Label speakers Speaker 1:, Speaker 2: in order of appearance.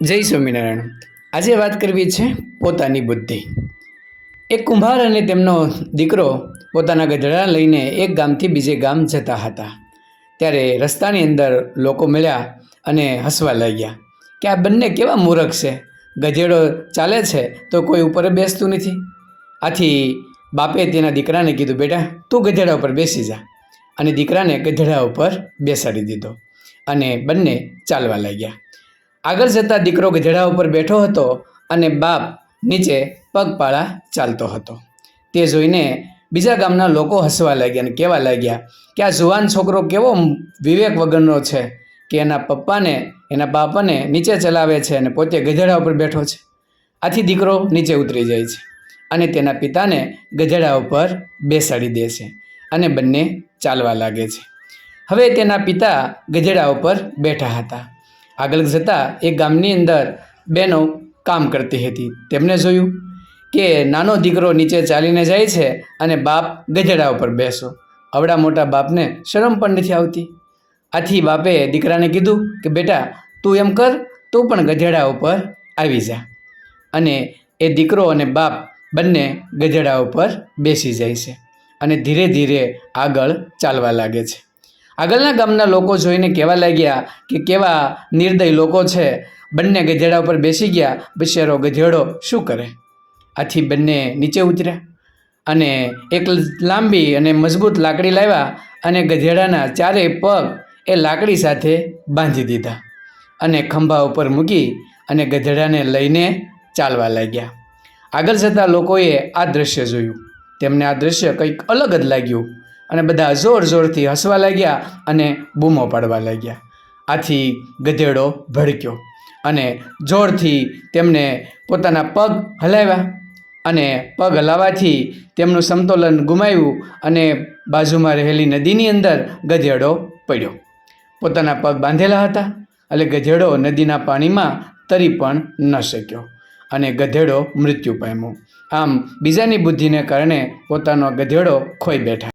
Speaker 1: જય સ્વામિનારાયણ. આજે વાત કરવી છે પોતાની બુદ્ધિ. એક કુંભાર અને તેમનો દીકરો પોતાના ગધેડા લઈને એક ગામથી બીજે ગામ જતા હતા. ત્યારે રસ્તાની અંદર લોકો મળ્યા અને હસવા લાગ્યા કે આ બંને કેવા મૂરખ છે? ગધેડો ચાલે છે તો કોઈ ઉપર બેસતું નથી? આથી બાપે તેના દીકરાને કીધું, બેટા, તું ગધેડા ઉપર બેસી જા. અને દીકરાને ગધેડા ઉપર બેસાડી દીધો અને બંને ચાલવા લાગ્યા. આગળ જતાં દીકરો ગધેડા ઉપર બેઠો હતો અને બાપ નીચે પગપાળા ચાલતો હતો. તે જોઈને બીજા ગામના લોકો હસવા લાગ્યા અને કહેવા લાગ્યા કે આ જુવાન છોકરો કેવો વિવેક વગરનો છે કે એના પપ્પાને, એના બાપાને નીચે ચલાવે છે અને પોતે ગધેડા ઉપર બેઠો છે. આથી દીકરો નીચે ઉતરી જાય છે અને તેના પિતાને ગધેડા ઉપર બેસાડી દે છે અને બંને ચાલવા લાગે છે. હવે તેના પિતા ગધેડા ઉપર બેઠા હતા. આગળ જતાં એ ગામની અંદર બહેનો કામ કરતી હતી. તેમને જોયું કે નાનો દીકરો નીચે ચાલીને જાય છે અને બાપ ગધેડા ઉપર બેસો. અવડા મોટા બાપને શરમ પણ નથી આવતી. આથી બાપે દીકરાને કીધું કે, બેટા, તું એમ કર, તું પણ ગધેડા ઉપર આવી જા. અને એ દીકરો અને બાપ બંને ગધેડા ઉપર બેસી જાય છે અને ધીરે ધીરે આગળ ચાલવા લાગે છે. આગળના ગામના લોકો જોઈને કહેવા લાગ્યા કે કેવા નિર્દય લોકો છે. બંને ગધેડા ઉપર બેસી ગયા. બિચારો ગધેડો શું કરે? આથી બંને નીચે ઉતર્યા અને એક લાંબી અને મજબૂત લાકડી લાવ્યા અને ગધેડાના ચારેય પગ એ લાકડી સાથે બાંધી દીધા અને ખંભા ઉપર મૂકી અને ગધેડાને લઈને ચાલવા લાગ્યા. આગળ જતાં લોકોએ આ દૃશ્ય જોયું. તેમને આ દૃશ્ય કંઈક અલગ જ લાગ્યું. અને બધા જોર જોરથી હસવા લાગ્યા અને બૂમો પાડવા લાગ્યા. આથી ગધેડો ભડક્યો અને જોરથી તેમને પોતાના પગ હલાવ્યા અને પગ હલાવવાથી તેમનું સમતોલન ગુમાવ્યું અને બાજુમાં રહેલી નદીની અંદર ગધેડો પડ્યો. પોતાના પગ બાંધેલા હતા એટલે ગધેડો નદીના પાણીમાં તરી પણ ન શક્યો અને ગધેડો મૃત્યુ પામ્યો. આમ બીજાની બુદ્ધિને કારણે પોતાનો ગધેડો ખોઈ બેઠા.